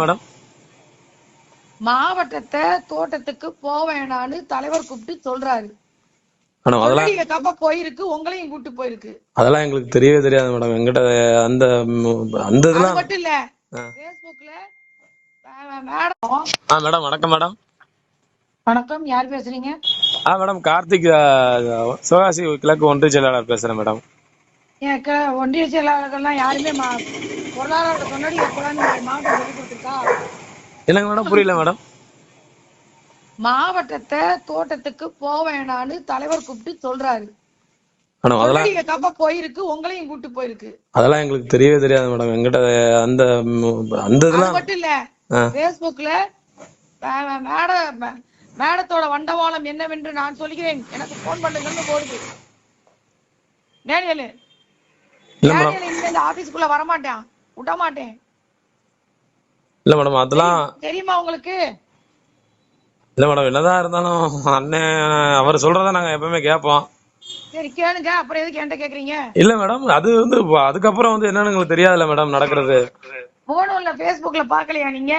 Madam? மாவட்டத்தை தோட்டத்துக்கு போக வேணாம்னு தலைவர் கூப்பிட்டு சொல்றாரு. போயிருக்கு உங்களையும் கூட்டு போயிருக்கு. அதெல்லாம் எங்களுக்கு தெரியவே தெரியாது மேடம். எங்கிட்ட அந்த ம், அந்த அது இதெல்லாம் மட்டும் இல்ல. பேஸ்புக்ல மேடம். ஆ மேடம் வணக்கம் மேடம். வணக்கம் யார் பேசுறீங்க? ஆ மேடம் கார்த்திக் சிவகாசி கிழக்கு ஒன்றிய செயலாளர் பேசுறேன் மேடம். ஒன்றிய செயலாளர்கள்லாம் யாருமே மா- பொருளாதார சொன்னடி மாவட்டம் சொல்லி கொடுத்துருக்கா? என்னங்க மேடம்? புரியல மேடம். மாவட்டத்தை தோட்டத்துக்கு போக வேணாம்னு தலைவர் கூப்பிட்டு சொல்றாரு. மேடம் அதெல்லாம் போயிருக்கு உங்களையும் கூட்டு போயிருக்கு. அதெல்லாம் எங்களுக்கு தெரியவே தெரியாது மேடம். எங்கிட்ட அந்த இதெல்லாம் மட்டும் இல்ல. பேஸ்புக்ல மே- மே- மேட மே- மேடத்தோட வண்டவாளம் என்னவென்று நான் சொல்கிறேன். எனக்கு போன் பண்ணுங்கன்னு போடுது. டேனியல். மேடம். டேனியல் இந்த ஆபீஸ்க்குள்ள வரமாட்டான். விட மாட்டேன் இல்ல மேடம் அதெல்லாம் தெரியுமா உங்களுக்கு? இல்ல மேடம் என்னதான் இருந்தாலும் அண்ணன் அவர் சொல்றத நாங்க எப்பவுமே கேட்போம். சரி கேளுங்க. அப்புறம் எதுக்கு என்கிட்ட கேக்குறீங்க? இல்ல மேடம் அது வந்து அதுக்கப்புறம் வந்து என்னன்னு எங்களுக்கு தெரியாதுல்ல மேடம் நடக்கிறது. போனும்ல பேஸ்புக்ல பாக்கலையா நீங்க?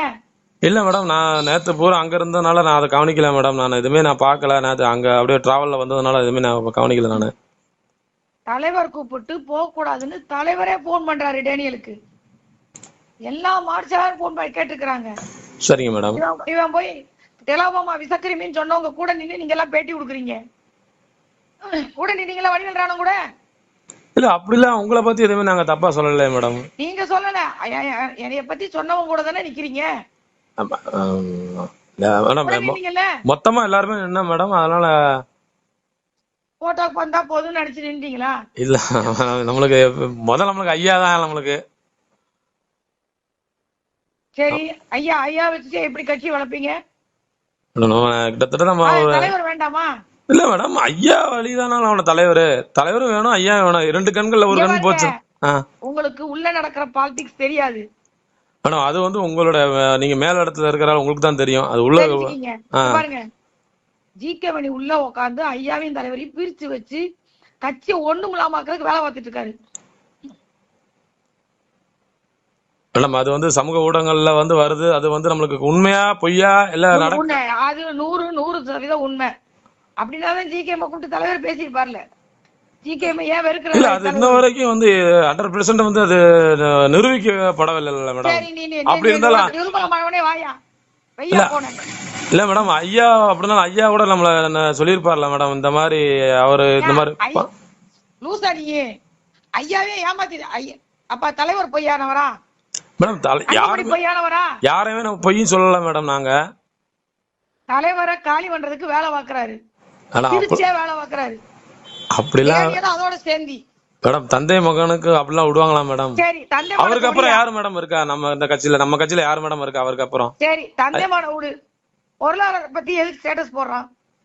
இல்ல மேடம் நான் நேத்து பூரா அங்க இருந்ததுனால நான் அதை கவனிக்கல மேடம் நான். எதுவுமே நான் பார்க்கல. நேத்து அங்க அப்படியே டிராவல்ல வந்ததுனால எதுவுமே நான் கவனிக்கல நானு. தலைவர் கூப்பிட்டு போக கூடாதுன்னு தலைவரே போன் பண்றாரு டேனியலுக்கு. எல்லா மார்ச்சாரும் போன் பண்ணி கேட்டுக்கிறாங்க. சரிங்க மேடம். இவன் போய் தெலாபாமா விசக்கிரிமின்னு சொன்னவங்க கூட நின்னு நீங்க எல்லாம் பேட்டி கொடுக்குறீங்க. கூட நின்னீங்களா வடிவேல் ராணம் கூட? இல்ல அப்படிலாம் உங்களை பத்தி எதுவுமே நாங்க தப்பா சொல்லல மேடம். நீங்க சொல்லல. என்னைய பத்தி சொன்னவங்க கூட தானே நிக்கிறீங்க? மொத்தமா எல்லாருமே என்ன மேடம் அதனால போட்டோக்கு வந்தா போதும்னு நினைச்சு நின்றீங்களா? இல்ல நம்மளுக்கு முதல்ல நம்மளுக்கு ஐயா தான் நம்மளுக்கு. சரி ஐயா ஐயா வச்சுட்டு எப்படி கட்சி வளர்ப்பீங்க? கிட்டத்தட்ட நம்ம தலைவர் வேண்டாமா? இல்ல மேடம் ஐயா வழிதானா அவன தலைவர். தலைவரும் வேணும் ஐயா வேணும். இரண்டு கண்கள்ல ஒரு கண் போச்சு. உங்களுக்கு உள்ள நடக்கிற பாலிடிக்ஸ் தெரியாது. மேடம் அது வந்து உங்களோட நீங்க மேல் இடத்துல இருக்கிற உங்களுக்கு தான் தெரியும். அது உள்ள பாருங்க. ஜிகே மணி உள்ள உட்காந்து ஐயாவையும் தலைவரையும் பிரிச்சு வச்சு கட்சியை ஒண்ணும் இல்லாம ஆக்குறதுக்கு வேலை பார்த்துட்டு இருக்காரு. மேடம் அது வந்து சமூக ஊடகங்கள்ல வந்து வருது. அது வந்து நம்மளுக்கு உண்மையா பொய்யா இல்ல நட உண்மை. அது நூறு நூறு சதவீதம் உண்மை. அப்படின்னாதான் ஜிகேம கூப்பிட்டு தலைவர் பேசியிருப்பார்ல இல்ல அது இன்ன வரைக்கும் வந்து ஹண்ட்ரட் பெர்சன்ட் வந்து அது நிரூபிக்கப்படவில்லை மேடம். அப்படி இருந்தாலும் இல்ல மேடம் ஐயா அப்படின்னா ஐயா கூட நம்மள சொல்லியிருப்பார்ல மேடம் இந்த மாதிரி அவரு இந்த மாதிரி ஐயாவே ஏமாத்தி ஐயா அப்பா தலைவர் பொய்யானவரா? மேடம் யாருமே யாரையுமே நம்ம பொய்யும் சொல்லல மேடம் நாங்க. தலைவரை காலி பண்றதுக்கு வேலை பாக்குறாரு வேலை பாக்குறாரு அப்படிலாம் அதோட சேர்ந்தி. மேடம் தந்தை மகனுக்கு அப்படிலாம் விடுவாங்களா மேடம்? அவருக்கு அப்புறம் யாரு மேடம் இருக்கா? நம்ம இந்த கட்சியில நம்ம கட்சியில யாரு மேடம் இருக்கா அவருக்கு அப்புறம்? சரி தந்தை மகனை விடு. பொருளாதார பத்தி எதுக்கு ஸ்டேட்டஸ் போடுறான்?